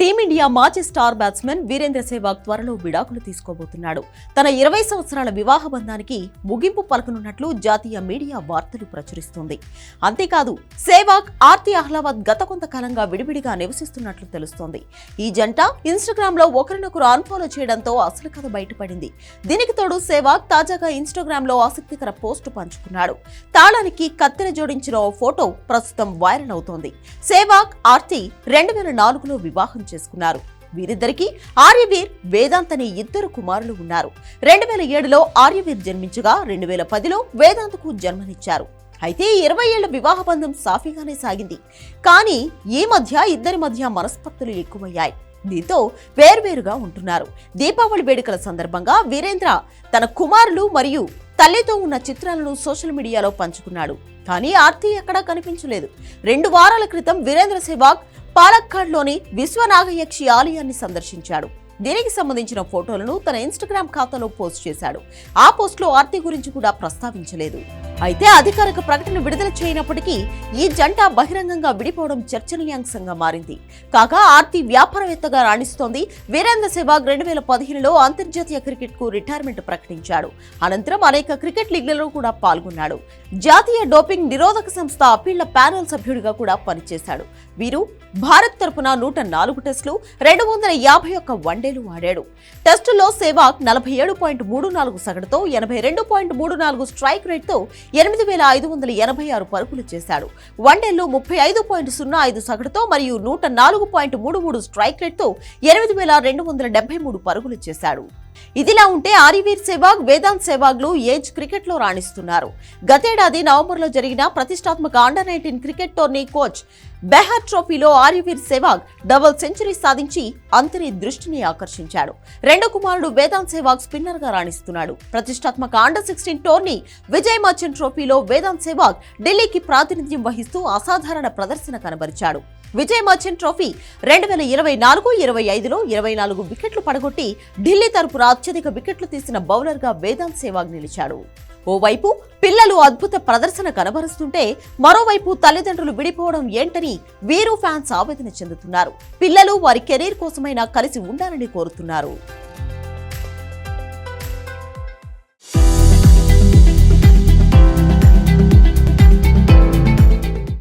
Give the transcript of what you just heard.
Team India మాజీ star batsmen Virendra Sehwag త్వరలో విడాకులు తీసుకోబోతున్నాడు. తన ఇరవై సంవత్సరాల వివాహ బంధానికి ముగింపు పలకనున్నట్లు జాతీయ మీడియా వార్తలు ప్రచురిస్తోంది. అంతేకాదు సెహ్వాగ్ ఆర్తి అహ్లాబాద్ గత కొంతకాలంగా విడివిడిగా నివసిస్తున్నట్లు తెలుస్తోంది. ఈ జంట ఇన్స్టాగ్రామ్లో ఒకరినొకరు అన్ఫాలో చేయడంతో అసలు కథ బయటపడింది. దీనికి తోడు సెహ్వాగ్ తాజాగా ఇన్స్టాగ్రామ్లో ఆసక్తికర పోస్టు పంచుకున్నాడు. తాళానికి కత్తెర జోడించిన ఓ ఫోటో ప్రస్తుతం వైరల్ అవుతోంది. సెహ్వాగ్ ఆర్తి రెండు వేల నాలుగులో వివాహం చేసుకున్నారు. వీరిద్దరికి ఆర్యవీర్ వేదాంత్ అనే ఇద్దరు కుమారులు ఉన్నారు. రెండు వేల ఏడులో ఆర్యవీర్ జన్మించగా రెండు వేల పదిలో వేదాంత్కు జన్మనిచ్చారు. అయితే ఇరవై ఏళ్ళ వివాహ బంధం సాఫీగానే సాగింది. కానీ ఈ మధ్య ఇద్దరి మధ్య మనస్పర్ధలు ఎక్కువయ్యాయి. దీంతో వేర్వేరుగా ఉంటున్నారు. దీపావళి వేడుకల సందర్భంగా వీరేంద్ర తన కుమారులు మరియు తల్లితో ఉన్న చిత్రాలను సోషల్ మీడియాలో పంచుకున్నాడు. కానీ ఆర్తి ఎక్కడా కనిపించలేదు. రెండు వారాల క్రితం వీరేంద్ర సెహ్వాగ్ పాలక్కాడ్లోని విశ్వనాగయక్షి ఆలయాన్ని సందర్శించాడు. దీనికి సంబంధించిన ఫోటోలను తన ఇన్స్టాగ్రామ్ ఖాతాలో పోస్ట్ చేశాడు. ఆ పోస్ట్లో ఆర్తి గురించి కూడా ప్రస్తావించలేదు. అయితే అధికారిక ప్రకటన విడుదల చేయనప్పటికీ ఈ జంట బహిరంగంగా విడిపోవడం చర్చనీయాంశంగా మారింది. కాగా ఆర్తి వ్యాపారవేత్తగా రాణిస్తోంది. వీరేంద్ర సెహ్వాగ్ రెండు వేల పదిహేనులో అంతర్జాతీయ క్రికెట్కు రిటైర్మెంట్ ప్రకటించాడు. అనంతరం అనేక క్రికెట్ లీగ్లలో కూడా పాల్గొన్నాడు. జాతీయ డోపింగ్ నిరోధక సంస్థ అప్పీళ్ళ ప్యానెల్ సభ్యుడిగా కూడా పనిచేశాడు. వీరు భారత్ తరపున నూట నాలుగు టెస్టులు రెండు వందల యాభై ఒక్క వన్డేలు ఆడాడు. టెస్టులో సెహ్వాగ్ నలభై ఏడు పాయింట్ మూడు నాలుగు సగటుతో ఎనభై రెండు పాయింట్ మూడు నాలుగు స్ట్రైక్ రేట్తో ఎనిమిది వేల ఐదు వందల ఎనభై ఆరు పరుగులు చేశాడు. వన్డేల్లో ముప్పై ఐదు పాయింట్ సున్నా ఐదు సగటుతో మరియు నూట నాలుగు పాయింట్ మూడు మూడు స్ట్రైక్ రేట్తో ఎనిమిది వేల రెండు వందల డెబ్బై మూడు పరుగులు చేశాడు. ఇదిలా ఉంటే ఆరివీర్ సెహ్వాగ్ వేదాంత్ సెహ్వాగ్లు ఏజ్ క్రికెట్లో రాణిస్తున్నారు. గతేడాది నవంబర్లో జరిగిన ప్రతిష్టాత్మక under nineteen cricket tourney Cooch Behar ట్రోఫీలో ఆరివీర్ సెహ్వాగ్ డబుల్ సెంచరీ సాధించి అంతరి దృష్టిని ఆకర్షించాడు. రెండో కుమారుడు వేదాంత్ సెహ్వాగ్ స్పిన్నర్గా రాణిస్తున్నాడు. ప్రతిష్టాత్మక under sixteen tourney Vijay Merchant ట్రోఫీలో వేదాంత్ సెహ్వాగ్ ఢిల్లీకి ప్రాతినిధ్యం వహిస్తూ అసాధారణ ప్రదర్శన కనబరిచాడు. విజయ్ మర్చెంట్ ట్రోఫీ రెండు వేల ఇరవై నాలుగు ఇరవై ఐదులో ఇరవై నాలుగు వికెట్లు పడగొట్టి ఢిల్లీ తరపున అత్యధిక వికెట్లు తీసిన బౌలర్గా వేదాంత్ సేవాగ్ నిలిచాడు. ఓవైపు పిల్లలు అద్భుత ప్రదర్శన కనబరుస్తుంటే మరోవైపు తల్లిదండ్రులు విడిపోవడం ఏంటని వీరు ఫ్యాన్స్ ఆవేదన చెందుతున్నారు. పిల్లలు వారి కెరీర్ కోసమైనా కలిసి ఉండాలని కోరుతున్నారు.